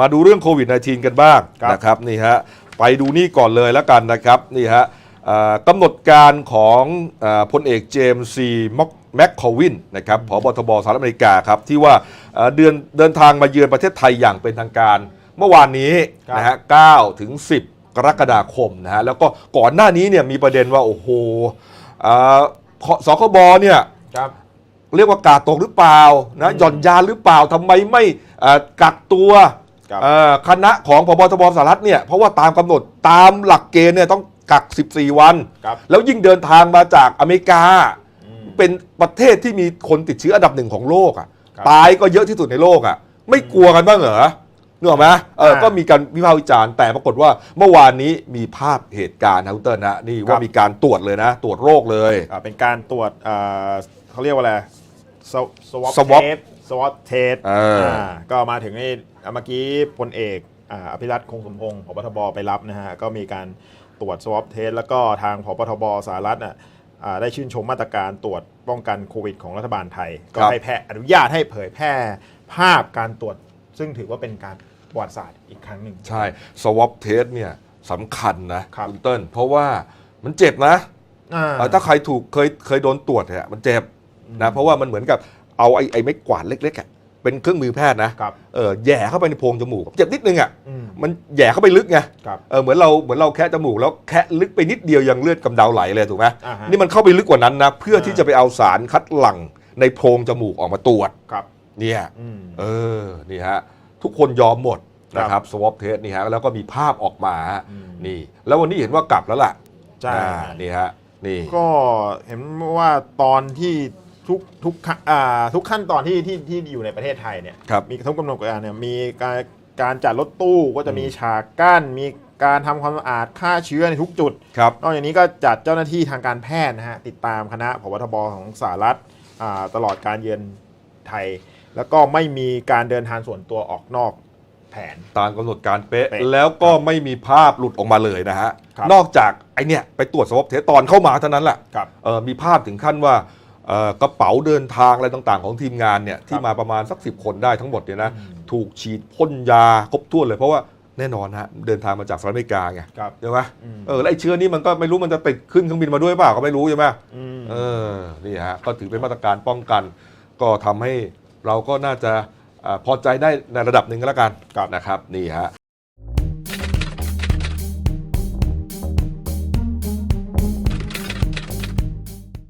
มาดูเรื่องโควิด -19 กันบ้างครับนะครับนี่ฮะไปดูนี่ก่อนเลยแล้วกันนะครับนี่ฮะเอ่อกำหนดการของเออพลเอกเจมส์ซีแมคคอวินนะครับผบทบสหรัฐอเมริกาครับที่ว่าเอ่อเดือนเดินทางมาเยือนประเทศไทยอย่างเป็นทางการ เมื่อวานนี้ครับนะฮะ9ถึง 10 กรกฎาคมนะฮะแล้วก็ก่อนหน้านี้เนี่ยมีประเด็นว่า โอ้โหเอ่อสคบเนี่ยครับเรียกว่ากาดตกหรือเปล่านะหย่อนยานหรือเปล่าทำไมไม่เอ่อกักตัว ครับเอ่อคณะของพบทบสหรัฐเนี่ยเพราะว่าตามกำหนดตามหลักเกณฑ์เนี่ยต้องกัก 14 วัน ครับ แล้วยิ่งเดินทางมาจากอเมริกา อืม เป็นประเทศที่มีคนติดเชื้ออันดับหนึ่งของโลกอะครับตายก็เยอะที่สุดในโลกอะไม่กลัวกันบ้างเหรอนึกออกไหมเอออ่าก็มีการวิพากษ์วิจารณ์แต่ปรากฏว่าเมื่อวานนี้มีภาพเหตุการณ์นะคุณเติ้ลนะนี่ครัว่าบมีการตรวจเลยนะ ตรวจโรคเลย อ่าเป็นการตรวจอ่าเขาเรียกว่าอะไร สวสวอป Swab เทสสวอปเทสเอออ่ ก็มาถึงนี่อ่าเมื่อกี้พลเอกอ่าอภิรัตคงสมพงศ์พบทบไปรับนะฮะ ก็มีการตรวจสวอปเทสแล้วก็ทางพบทบสหรัฐน่ะอ่าได้ชื่นชมมาตรการตรวจป้องกันโควิดของรัฐบาลไทย ก็ครับให้แพร่อนุญาตให้เผยแพร่ภาพการตรวจ ซึ่งถือว่าเป็นการประวัติศาสตร์อีกครั้งหนึ่ง ใช่สวอปเทสเนี่ยสำคัญนะครับ คุณเติ้ลเพราะว่ามันเจ็บนะอ่า เอ่อถ้าใครถูกเคยเคยโดนตรวจเนี่ยมันเจ็บ นะเพราะว่ามันเหมือนกับเอาไอ้ไอ้ไม้กวาดเล็กๆอะเป็นเครื่องมือแพทย์นะครับ เออแหย่เข้าไปในโพรงจมูกเจ็บนิดนึงอะอืม มันแหย่เข้าไปลึกไงครับเออเหมือนเราเหมือนเราแคะจมูกแล้วแคะลึกไปนิดเดียวยังเลือดกำเดาไหลเลยถูกไหมอ่าฮะนี่มันเข้าไปลึกกว่านั้นนะเพื่อที่จะไปเอาสารคัดหลั่งในโพรงจมูกออกมาตรวจครับ เนี่ย อืม เออ นี่ฮะ ทุกคนยอมหมดนะคครัรับบสวอปเทสนี่ฮะ แล้วก็มีภาพออกมาฮะอืม นี่ แล้ววันนี้เห็นว่ากลับแล้วล่ะใช่อ่านี่ฮะ นี่ ก็เห็นว่าตอนที่ ทุกทุกขั้นอ่าทุกขั้นตอนที่ที่ที่อยู่ในประเทศไทยเนี่ยครับ มีทุกกำหนดการเนี่ยมีการการจัดรถตู้ก็จะมีฉากกั้น มีการทำความสะอาดฆ่าเชื้อในทุกจุด ครับ นอกจากนี้ก็จัดเจ้าหน้าที่ทางการแพทย์นะฮะ ติดตามคณะพบทบของสหรัฐอ่าตลอดการเยือนไทย แล้วก็ไม่มีการเดินทางส่วนตัวออกนอกแผน ตามกำหนดการเป๊ะ เป๊ะแล้วก็ไม่มีภาพหลุดออกมาเลยนะฮะ ครับ นอกจากไอเนี่ยไปตรวจสวอปเทสตอนเข้ามาเท่านั้นแหละ ครับ เออมีภาพถึงขั้นว่าเอ่อ กระเป๋าเดินทางอะไรต่างๆ ของทีมงานเนี่ยที่มาประมาณสักสิคนได้ทั้งหมดเนี่ยนะอืมถูกฉีดพ่นยาครบถ้วนเลยเพราะว่าแน่นอนฮะเดินทางมาจากสหรัฐอเมริกาไงครับใช่ไหมอืมเออแล้วไอ้เชื้อนี้มันก็ไม่รู้มันจะติดขึ้นเครื่องบินมาด้วยเปล่าก็ไม่รู้ใช่ไหมอืมเออนี่ฮะก็ถือเป็นมาตรการป้องกัน ก็ทำให้เราก็น่าจะอาพอใจได้ในระดับหนึ่งก็แล้วกันครับนะครับนี่ฮะ